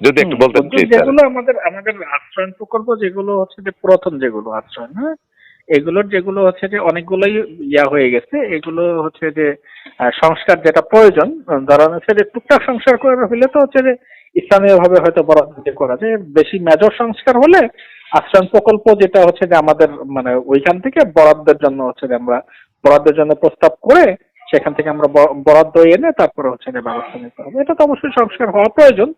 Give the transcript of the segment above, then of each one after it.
যদি একটু বলতেন প্লিজ যেগুলো আমাদের আমাদের আশ্রয়ণ প্রকল্প যেগুলো হচ্ছে যে পুরাতন যেগুলো আশ্রয়ণ হ্যাঁ? এগুলোর যেগুলো হচ্ছে যে অনেকগুলোই ইয়া হয়ে গেছে। এগুলো হচ্ছে যে সংস্কার যেটা প্রয়োজন ধরেন হচ্ছে যে টুকটাক সংস্কার করে হলে তো হচ্ছে যে স্থানীয় ভাবে হয়তো বরাদ্দ করা যায়। বেশি মেজর সংস্কার হলে আশ্রয়ণ প্রকল্প যেটা হচ্ছে যে আমাদের মানে ওইখান থেকে বরাদ্দের জন্য হচ্ছে যে আমরা বরাদ্দের জন্য প্রস্তাব করে সেখান থেকে আমরা বরাদ্দ এনে তারপরে হচ্ছে যে ব্যবস্থা নিতে হবে। এটা তো অবশ্যই সংস্কার হওয়া প্রয়োজন,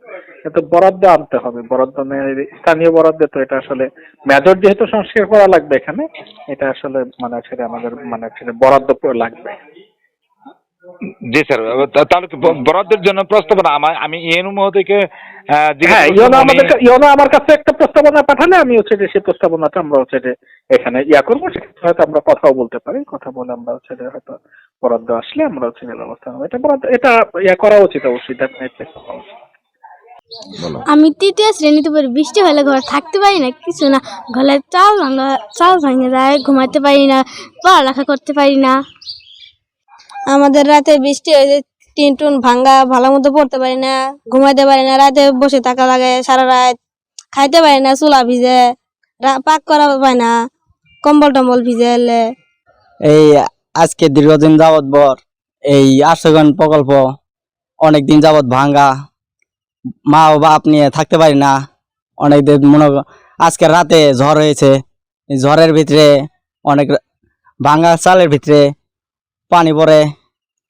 কিন্তু বরাদ্দ আনতে হবে। বরাদ্দ স্থানীয় বরাদ্দে তো এটা আসলে মেজর যেহেতু সংস্কার করা লাগবে এখানে, এটা আসলে মানে হচ্ছে আমাদের মানে হচ্ছে বরাদ্দ লাগবে। জি স্যার তাহলে বরাদ্দের জন্য প্রস্তাবনা আমার- আমি ইএনউ মহোদয়কে হ্যাঁ ইয়োনো আমাদের ইয়োনো আমার কাছে একটা প্রস্তাবনা পাঠালে আমি হচ্ছে যে সেই প্রস্তাবনাটা আমরা হচ্ছে যে এখানে ইয়া করব সেক্ষেত্রে হয়তো আমরা কথাও বলতে পারি কথা বলে আমরা হচ্ছে যে হয়তো বরাদ্দ আসলে আমরা হচ্ছে যে ব্যবস্থা নেব। এটা বরাদ্দ এটা ইয়া করা উচিত অবশ্যই ডেফিনেটলি আমি তৃতীয় শ্রেণীতে পড়ি বৃষ্টি হলে ঘরে থাকতে পারি না কিছু না ঘরে চাল ভাঙা চাল ভাঙে যায় ঘুমাতে পারি না পড়ালেখা করতে পারি না। আমাদের রাতে বৃষ্টি হয়ে যায়, টিন টুন ভাঙ্গা, ভালো মতো পড়তে পারি না, ঘুমাইতে পারি না, রাতে বসে থাকা লাগে সারা রাত, খাইতে পারি না, চুলা ভিজে পাক করা পায় না, কম্বল টম্বল ভিজে এলে। এই আজকে দীর্ঘদিন যাবৎ বর, এই আশ্রয়গণ প্রকল্প অনেক দিন যাবৎ ভাঙ্গা, মা ও বাপ নিয়ে থাকতে পারি না অনেক দিন মনে আজকে রাতে ঝড় হয়েছে ঝড়ের ভিতরে অনেক ভাঙ্গা চালের ভিতরে পানি পড়ে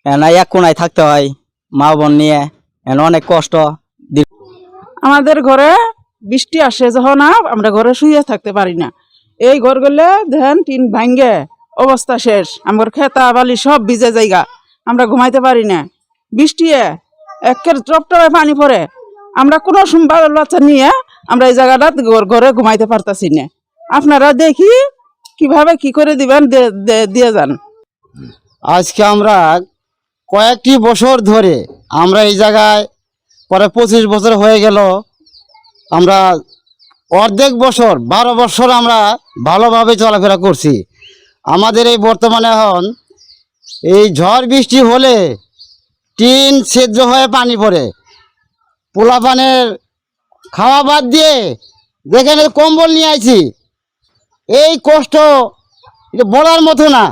না এক কোনায় থাকতে হয় মা বোন নিয়ে, এন অনেক কষ্ট। আমাদের ঘরে বৃষ্টি আসে যখন আমরা ঘরে শুয়ে থাকতে পারি না। এই ঘরগুলো ধ্যান, টিন ভাঙ্গে, অবস্থা শেষ। আমার খেতা, বালি সব ভিজে জায়গা। আমরা ঘুমাইতে পারি না। বৃষ্টি একের টপটপে পানি পড়ে আমরা কোনো সোমবার বাচ্চা নিয়ে আমরা এই জায়গাটা ঘর- ঘরে ঘুমাইতে পারতাছি না। আপনারা দেখি কীভাবে কি করে দিবেন দিয়ে যান। আজকে আমরা কয়েকটি বছর ধরে আমরা এই জায়গায় পরে পঁচিশ বছর হয়ে গেল, আমরা অর্ধেক বছর, বারো বছর আমরা ভালোভাবে চলাফেরা করছি। আমাদের এই বর্তমানে এখন এই ঝড় বৃষ্টি হলে টিন সেদ্ধ হয়ে পানি পড়ে। পোলা পানের খাওয়া বাদ দিয়ে যেখানে কম্বল নিয়ে আইছি। এই কষ্ট এটা বলার মতো না।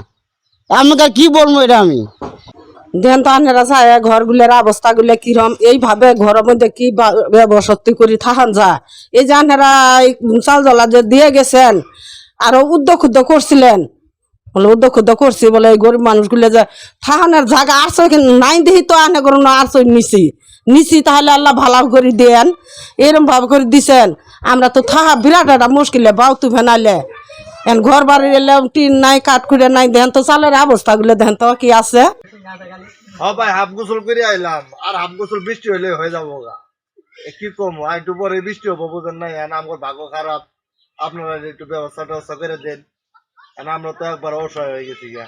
আমাকে আর কি বলব এটা আমি? দেন তো আনেরা চায় ঘরগুলোর অবস্থাগুলো কিরম? এইভাবে ঘরের মধ্যে কি বা- ব্যবসত্তি করে থাকান যায়। এই যে আনেরা চাল জলা যে দিয়ে গেছেন, আরও উদ্যোগ উদ্যোগ করছিলেন। বলে উদ্যোগ উদ্যোগ করছি বলে এই গরিব মানুষগুলো যে থাকানোর জায়গা আরছো নাই দেখি তো আনে করো না আরছো নিছি। নিছি তাহলে আল্লাহ ভালো করে দেন, এরম ভাবে করে দিছেন। আমরা তো থাকা বিরাট একটা মুশকিলে বাউ তু ফেনাইলে। এখন ঘর বাড়ি এলে টিন নাই কাঠ করে নাই দেন তো চালের অবস্থা অবস্থাগুলো দেন তো কি আছে? হ্যাঁ ভাই হাফ গোসল করে আইলাম। আর হাফ গোসল বৃষ্টি হইলে হয়ে যাব গা। এ কি কম আর একটু পরে বৃষ্টি হব বুঝেন নাই? আর আমার ভাগ্য খারাপ। আপনারা একটু ব্যবস্থা ট্যবস্থা করে দেন। আমরা তো একবার অসহায় হয়ে গেছি গা।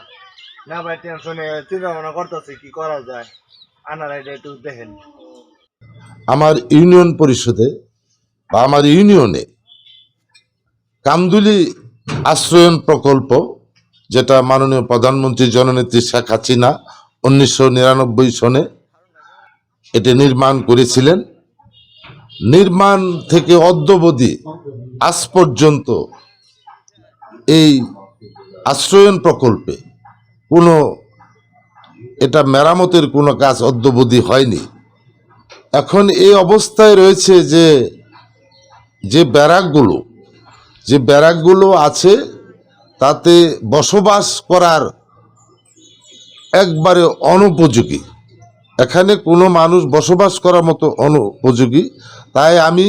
না ভাই টেনশনে চিন্তা ভাবনা করতেছি কি করা যায়? আনারা এটা একটু দেখেন। আমার ইউনিয়ন পরিষদে বা আমার ইউনিয়নে কামদুলি আশ্রয়ন প্রকল্প, যেটা মাননীয় প্রধানমন্ত্রী জননেত্রী শেখ হাসিনা উনিশশো নিরানব্বই সনে এটি নির্মাণ করেছিলেন। নির্মাণ থেকে অদ্যবধি আজ পর্যন্ত এই আশ্রয়ন প্রকল্পে কোনো এটা মেরামতের কোনো কাজ অদ্যবধি হয়নি। এখন এই অবস্থায় রয়েছে যে যে ব্যারাকগুলো যে ব্যারাকগুলো আছে, তাতে বসবাস করার একবারে অনুপযোগী। এখানে কোনো মানুষ বসবাস করার মতো অনুপযোগী। তাই আমি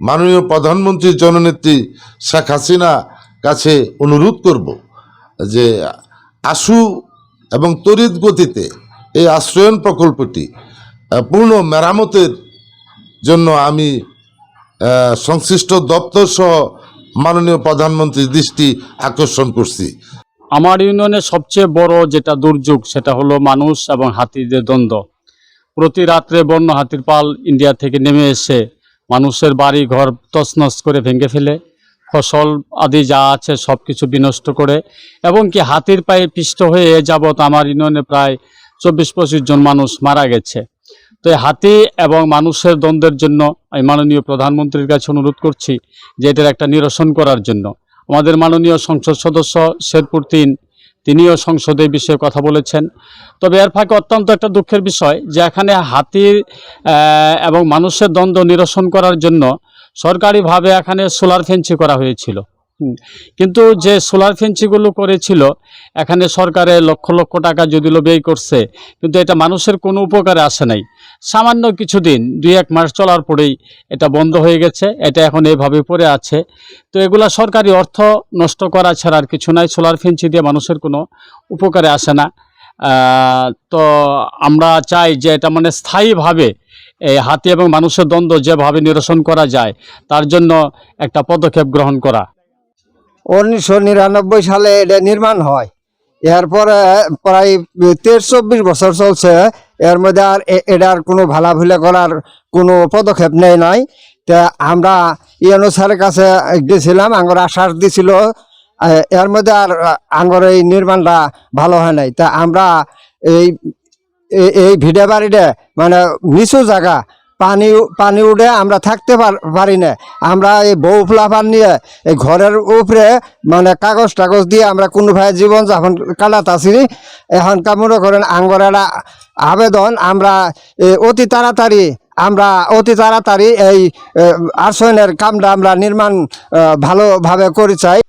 মাননীয় প্রধানমন্ত্রী জননেত্রী শেখ হাসিনা কাছে অনুরোধ করব যে আশু এবং তড়িৎ গতিতে এই আশ্রয়ন প্রকল্পটি পূর্ণ মেরামতের জন্য আমি সংশ্লিষ্ট দপ্তর সহ মাননীয় প্রধানমন্ত্রীর দৃষ্টি আকর্ষণ করছি। আমার ইউনিয়নের সবচেয়ে বড় যেটা দুর্যোগ, সেটা হলো মানুষ এবং হাতিদের দ্বন্দ্ব। প্রতি রাত্রে বন্য হাতির পাল ইন্ডিয়া থেকে নেমে এসে মানুষের বাড়ি ঘর তছনছ করে ভেঙে ফেলে, ফসল আদি যা আছে সব কিছু বিনষ্ট করে, এবং কি হাতির পায়ে পিষ্ট হয়ে যাবত আমার ইউনিয়নে প্রায় চব্বিশ পঁচিশ জন মানুষ মারা গেছে। তো হাতি এবং মানুষের দ্বন্দ্বের জন্য আমি মাননীয় প্রধানমন্ত্রীর কাছে অনুরোধ করছি যে এটার একটা নিরসন করার জন্য আমাদের মাননীয় সংসদ সদস্য শেরপুর তিন, তিনিও সংসদে বিষয়ে কথা বলেছেন তবে এর ফাঁকে অত্যন্ত একটা দুঃখের বিষয় যে এখানে হাতির এবং মানুষের দ্বন্দ্ব নিরসন করার জন্য সরকারিভাবে এখানে সোলার ফেন্সি করা হয়েছিল। কিন্তু যে সোলার ফেন্সিগুলো করেছিল, এখানে সরকারে লক্ষ লক্ষ টাকা যদিও ব্যয় করছে, কিন্তু এটা মানুষের কোনো উপকারে আসে নাই। সামান্য কিছুদিন দুই এক মাস চলার পরেই এটা বন্ধ হয়ে গেছে, এটা এখন এইভাবে পড়ে আছে। তো এগুলা সরকারি অর্থ নষ্ট করা ছাড়া আর কিছু নাই, সোলার ফেন্সি দিয়ে মানুষের কোনো উপকারে আসে না। তো আমরা চাই যে এটা মানে স্থায়ীভাবে এই হাতি এবং মানুষের দ্বন্দ্ব যেভাবে নিরসন করা যায়, তার জন্য একটা পদক্ষেপ গ্রহণ করা। উনিশশো নিরানব্বই সালে এটা নির্মাণ হয়। এরপরে প্রায় তেইশ চব্বিশ বছর চলছে। এর মধ্যে আর এটার কোনো ভালাভুলা করার কোনো পদক্ষেপ নেই নাই। তা আমরা ইয়নো স্যারের কাছে গেছিলাম, আঙ্গর আশ্বাস দিছিল। এর মধ্যে আর আঙ্গর এই নির্মাণটা ভালো হয় নাই। তা আমরা এই এই- ভিডে বাড়িতে মানে নিচু জায়গা পানি পানি উঠে আমরা থাকতে পার- না। আমরা এই বউ ফ্লাফার নিয়ে এই ঘরের উপরে মানে কাগজ টাগজ দিয়ে আমরা কোনোভাবে জীবন যাপন কাটাতাছি এখনকার মনে করেন আঙ্গর একটা আবেদন, আমরা অতি তাড়াতাড়ি, আমরা অতি তাড়াতাড়ি এই আর্সনের কামটা আমরা নির্মাণ ভালোভাবে করি চাই।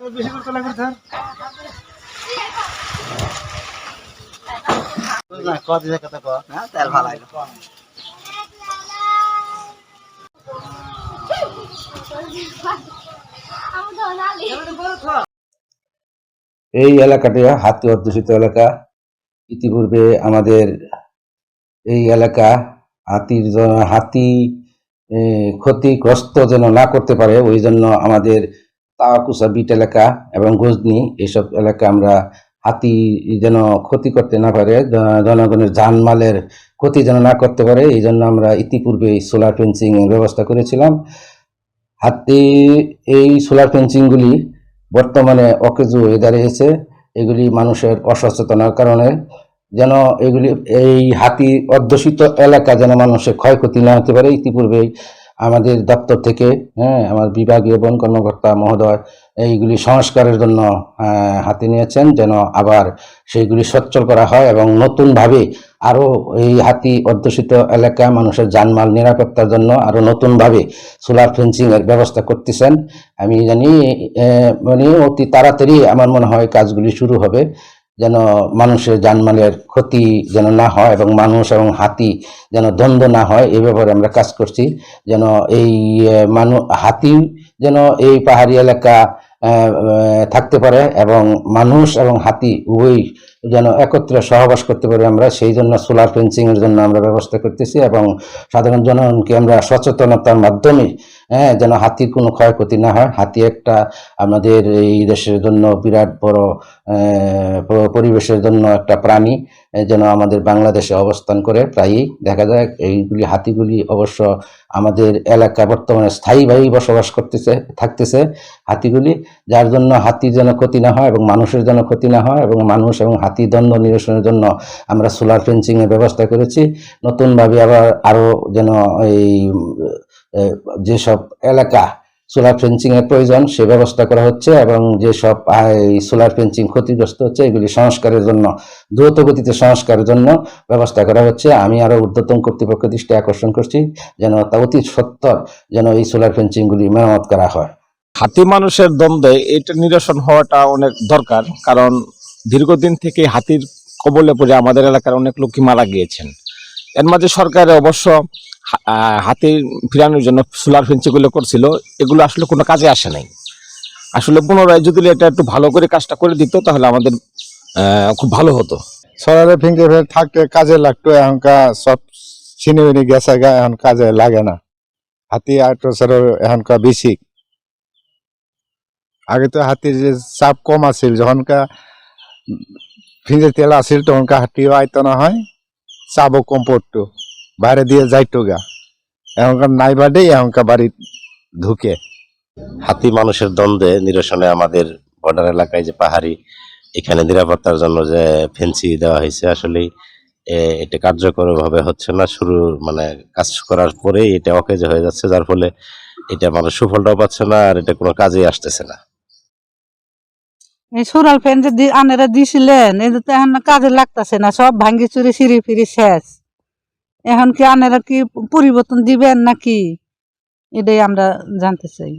বেশি করতে লাগবে স্যার? না কদিন কথা কর না হ্যাঁ? তেল ভালো লাগে এই এলাকাটি হাতি অধ্যুষিত এলাকা। ইতিপূর্বে আমাদের এই এলাকা হাতির হাতি ক্ষতিগ্রস্ত যেন না করতে পারে, ওই জন্য আমাদের তাওয়াকুসা বিট এলাকা এবং গজনি এইসব এলাকা আমরা হাতি যেন ক্ষতি করতে না পারে জনগণের জানমালের ক্ষতি যেন না করতে পারে, এই জন্য আমরা ইতিপূর্বে সোলার ফেন্সিং ব্যবস্থা করেছিলাম। হাতি, এই সোলার ফেন্সিংগুলি বর্তমানে অকেজু হয়ে দাঁড়িয়েছে এগুলি মানুষের অসচেতনার কারণে যেন এগুলি, এই হাতি অধ্যুষিত এলাকা যেন মানুষের ক্ষয়ক্ষতি না হতে পারে। ইতিপূর্বেই আমাদের দপ্তর থেকে হ্যাঁ আমার বিভাগীয় বন কর্মকর্তা মহোদয় এইগুলি সংস্কারের জন্য হাতে নিয়েছেন যেন আবার সেইগুলি সচ্ছল করা হয় এবং নতুনভাবে আরও এই হাতি অধ্যুষিত এলাকা মানুষের যানমাল নিরাপত্তার জন্য আরও নতুনভাবে সোলার ফেন্সিং এর ব্যবস্থা করতেছেন। আমি জানি মানে অতি তাড়াতাড়ি আমার মনে হয় কাজগুলি শুরু হবে। যেন মানুষের জানমালের ক্ষতি যেন না হয় এবং মানুষ এবং হাতি যেন দ্বন্দ্ব না হয়, এ ব্যাপারে আমরা কাজ করছি। যেন এই মানুষ হাতি যেন এই পাহাড়ি এলাকা থাকতে পারে এবং মানুষ এবং হাতি উভয়ই যেন একত্রে সহবাস করতে পারি আমরা, সেই জন্য সোলার ফেন্সিং এর জন্য আমরা ব্যবস্থা করতেছি এবং সাধারণ জনগণকে আমরা সচেতনতার মাধ্যমে হ্যাঁ যেন হাতির কোনো ক্ষয়ক্ষতি না হয়। হাতি একটা আমাদের এই দেশের জন্য বিরাট বড় পরিবেশের জন্য একটা প্রাণী যেন আমাদের বাংলাদেশে অবস্থান করে। প্রায়ই দেখা যায় এইগুলি, হাতিগুলি অবশ্য আমাদের এলাকা বর্তমানে স্থায়ীভাবেই বসবাস করতেছে, থাকতেছে হাতিগুলি, যার জন্য হাতি যেন ক্ষতি না হয় এবং মানুষের যেন ক্ষতি না হয় এবং মানুষ এবং হাতি দ্বন্দ্ব নিরসনের জন্য আমরা সোলার ফেন্সিং এর ব্যবস্থা করেছি। নতুনভাবে আবার আরও যেন এই যেসব এলাকা সোলার ফেন্সিং এর প্রয়োজন, সে ব্যবস্থা করা হচ্ছে এবং যেসব সোলার ফেন্সিং ক্ষতিগ্রস্ত হচ্ছে, এগুলি সংস্কারের জন্য দ্রুত গতিতে সংস্কারের জন্য ব্যবস্থা করা হচ্ছে। আমি আরও ঊর্ধ্বতন কর্তৃপক্ষ দৃষ্টি আকর্ষণ করছি, যেন তা অতি সত্তর যেন এই সোলার ফেন্সিং গুলি মেরামত করা হয়। হাতি মানুষের দ্বন্দ্বে এটা নিরসন হওয়াটা অনেক দরকার, কারণ দীর্ঘদিন থেকে হাতির কবলে পড়ে আমাদের এলাকার অনেক লোকই মারা গিয়েছেন। এর মাঝে সরকার অবশ্য হা- আহ, হাতির ফিরানোর জন্য সোলার ফেন্সিগুলো করছিল এগুলো আসলে কোনো কাজে আসে নাই। আসলে পুনরায় যদি এটা একটু ভালো করে কাজটা করে দিত তাহলে আমাদের খুব ভালো হতো। সরারে ফিঙ্গে ফের থাকতে কাজে লাগতো এখনকার সব ছিনে মিনি গেছে গা এখন কাজে লাগে না। হাতি আটো সরের এখনকার বেশি। আগে তো হাতির যে চাপ কম আছিল যখনকা ফিঞ্জে তেল আছিল তখনকা হাতিও না হয় চাপও কম পড়তো। বাইরে দিয়ে যাইতো গা। এখনকার নাই বাদে এখনকার বাড়ি ঢুকে। হাতি মানুষের দ্বন্দ্বে নিরসনে আমাদের বর্ডার এলাকায় যে পাহাড়ি এখানে নিরাপত্তার জন্য যে ফেন্সি দেওয়া হয়েছে আসলে এটা কার্যকর ভাবে হচ্ছে না। শুরু মানে কাজ করার পরেই এটা অকেজ হয়ে যাচ্ছে যার ফলে এটা মানুষ সুফলটাও পাচ্ছে না আর এটা কোনো কাজেই আসতেছে না। এই সুরাল ফ্যান যে আনেরা দিছিলেন এই যে তো এখন কাজে লাগতেছে না সব ভাঙ্গি চুরি সিঁড়ি ফিরি শেষ। এখন কি আনারা কি পরিবর্তন দিবেন নাকি? এটাই আমরা জানতে চাই।